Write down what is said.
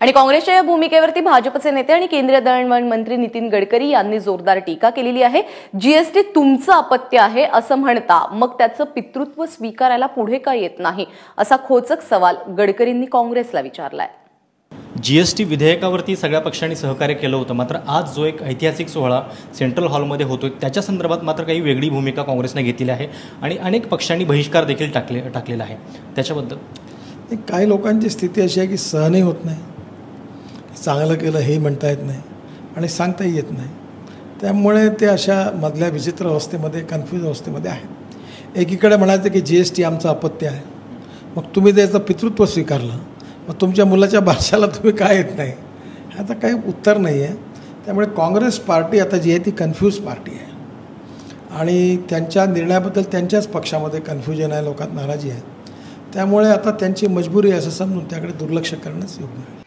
आणि काँग्रेसच्या या भूमिकेवरती भाजपचे नेते आणि केंद्रीय दळणवळण मंत्री नितीन गडकरी यांनी जोरदार टीका केलेली आहे. जीएसटी तुमचं अपत्य आहे असं म्हणता मग त्याचं पितृत्व स्वीकारायला पुढे का येत नाही? असा खोचक सवाल गडकरींनी काँग्रेसला विचारलाय. जी एस टी विधेयकावरती सगळ्या पक्षांनी सहकार्य केलं होतं मात्र आज जो एक ऐतिहासिक सोहळा सेंट्रल हॉलमध्ये होतोय त्याच्या संदर्भात मात्र काही वेगळी भूमिका काँग्रेसने घेतलेली आहे आणि अनेक पक्षांनी बहिष्कार देखील टाकले टाकलेला आहे. त्याच्याबद्दल? काही लोकांची स्थिती अशी आहे की सहनही होत नाही. चांगलं केलं हेही म्हणता येत नाही आणि सांगताही येत नाही. त्यामुळे ते अशा मधल्या विचित्र अवस्थेमध्ये कन्फ्यूज अवस्थेमध्ये आहेत. एकीकडे म्हणायचं की जी एस टी आमचं अपत्य आहे. मग तुम्ही त्याचं पितृत्व स्वीकारलं मग तुमच्या मुलाच्या भाषाला तुम्ही काय येत नाही? आता काही उत्तर नाही आहे त्यामुळे काँग्रेस पार्टी आता जी आहे ती कन्फ्यूज पार्टी आहे. आणि त्यांच्या निर्णयाबद्दल त्यांच्याच पक्षामध्ये कन्फ्युजन आहे लोकात नाराजी आहे. त्यामुळे आता त्यांची मजबुरी असं समजून त्याकडे दुर्लक्ष करणंच योग्य आहे